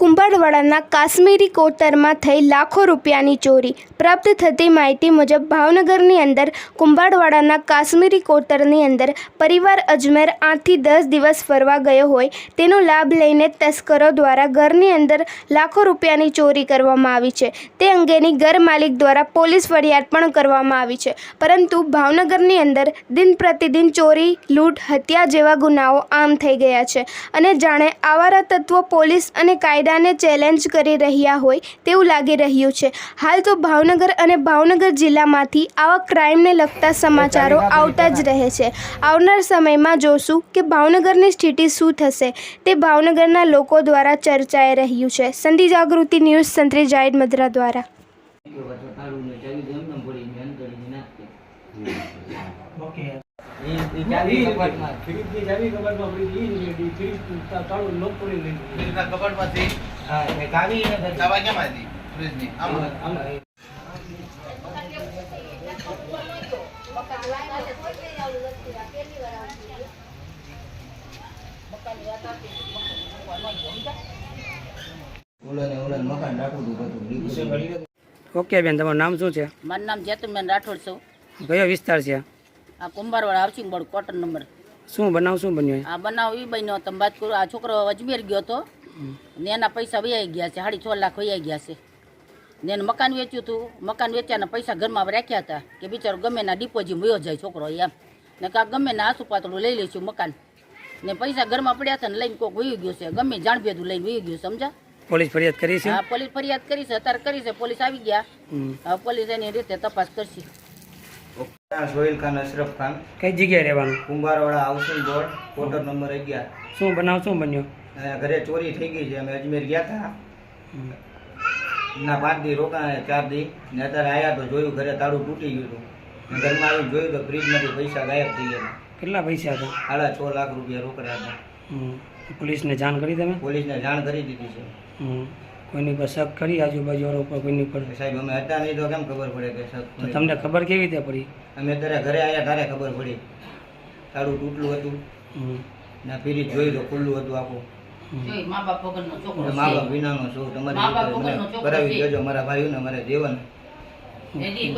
કુંભારવાડાના કાશ્મીરી કોતરમાં થઈ લાખો રૂપિયાની ચોરી. પ્રાપ્ત થતી માહિતી મુજબ ભાવનગરની અંદર, કુંભારવાડાના કાશ્મીરી કોતરની અંદર પરિવાર અજમેર આઠથી દસ દિવસ ફરવા ગયો હોય, તેનો લાભ લઈને તસ્કરો દ્વારા ઘરની અંદર લાખો રૂપિયાની ચોરી કરવામાં આવી છે. તે અંગેની ઘર માલિક દ્વારા પોલીસ ફરિયાદ પણ કરવામાં આવી છે. પરંતુ ભાવનગરની અંદર દિન પ્રતિદિન ચોરી, લૂંટ, હત્યા જેવા ગુનાઓ આમ થઈ ગયા છે. અને જાણે આવારા તત્વો પોલીસ અને કાયદાને ચેલેન્જ કરી રહ્યા હોય તેવું લાગી રહ્યું છે. હાલ તો ભાવનગર અને ભાવનગર જિલ્લામાંથી આવા ક્રાઇમને લગતા સમાચારો આવતા જ રહે છે. આવનાર સમયમાં જોશું કે ભાવનગરની સ્થિતિ શું થશે. તે ભાવનગરના લોકો દ્વારા ચર્ચાઈ રહ્યું છે. સંધિ જાગૃતિ ન્યૂઝ સંત્રી જાહેર મદ્રા દ્વારા ઓકે ઈ- ઈ ચાવી કબાટમાં. ફ્રીજની ચાવી કબાટમાં પડી ઈ લીધી. ફ્રીજ તાળું લોક તોડી લઈ ફ્રીજના કબાટમાંથી હા, એ ચાવી એને ઘર- કેમ હતી ફ્રીજની. આમ. આમ. ઓલાને ઓલાને મકાન રાખવું હતું બધું. લીધું બધું. ઓકે બેન તમારું નામ શું છે? મારું નામ જેતુબેન રાઠોડ છું. કયો વિસ્તાર છે? આ Kumbharwada housing board cotton number શું બનાવ શું બન્યું આ બનાવ એ બન્યો તમે વાત કરું આ છોકરો અજમેર ગયો હતો. ને એના પૈસા વૈયા ગયા છે. સાડી છ લાખ વૈયા ગયા છે. ને એને મકાન વેચ્યું હતું. મકાન વેચ્યાના પૈસા ઘરમાં રાખ્યા હતા કે બિચારો ગમે ના ડિપોઝિટ વયો જાય છોકરો એમ. ને કાં ગમે ના આસુ પાતળું લઈ લઈશું મકાન. ને પૈસા ઘરમાં પડ્યા હતા ને લઈને કોક વયું ગયું છે. ગમે જાણ ભેદું લઈને વયું ગયું સમજા પોલીસ ફરિયાદ કરી છે? હા પોલીસ ફરિયાદ કરી છે. અત્યારે કરી છે. પોલીસ આવી ગયા. પોલીસ એની રીતે તપાસ કરશે. સોહેલ ખાન અશરફ ખાન. કઈ જગ્યાએ રહેવાનું? Kumbharwada housing board quarter number અગિયાર. શું બનાવ શું બન્યો? ઘરે ચોરી થઈ ગઈ છે. અમે અજમેર ગયા હતા ના પાંચ દી રોકાણા ચાર દી. ને અત્યારે આવ્યા તો જોયું ઘરે તાળું તૂટી ગયું હતું. ઘરમાં આવીને જોયું તો ફ્રીજમાંથી પૈસા ગાયબ થઈ ગયા કેટલા પૈસા હતા? સાડા છ લાખ રૂપિયા રોકડા હતા. પોલીસને જાણ કરી તમે? પોલીસને જાણ કરી દીધી છે. હમ. કોઈની પર શક કરી આજુબાજુ વાળા ઉપર કોઈની પર સાહેબ અમે હતા નહીં તો કેમ ખબર પડે કે તો તમને ખબર કેવી રીતે પડી? અમે અત્યારે ઘરે આવ્યા ત્યારે ખબર પડી. તારું તૂટલું હતું. ના ફ્રીજ જોયું તો ખુલ્લું હતું આખું. જોઈ મા બાપ વગરનો છોકરો ને મા બાપ વિનાનો છું તમારી કરાવી દેજો મારા ભાઈઓને મારા જીવન એની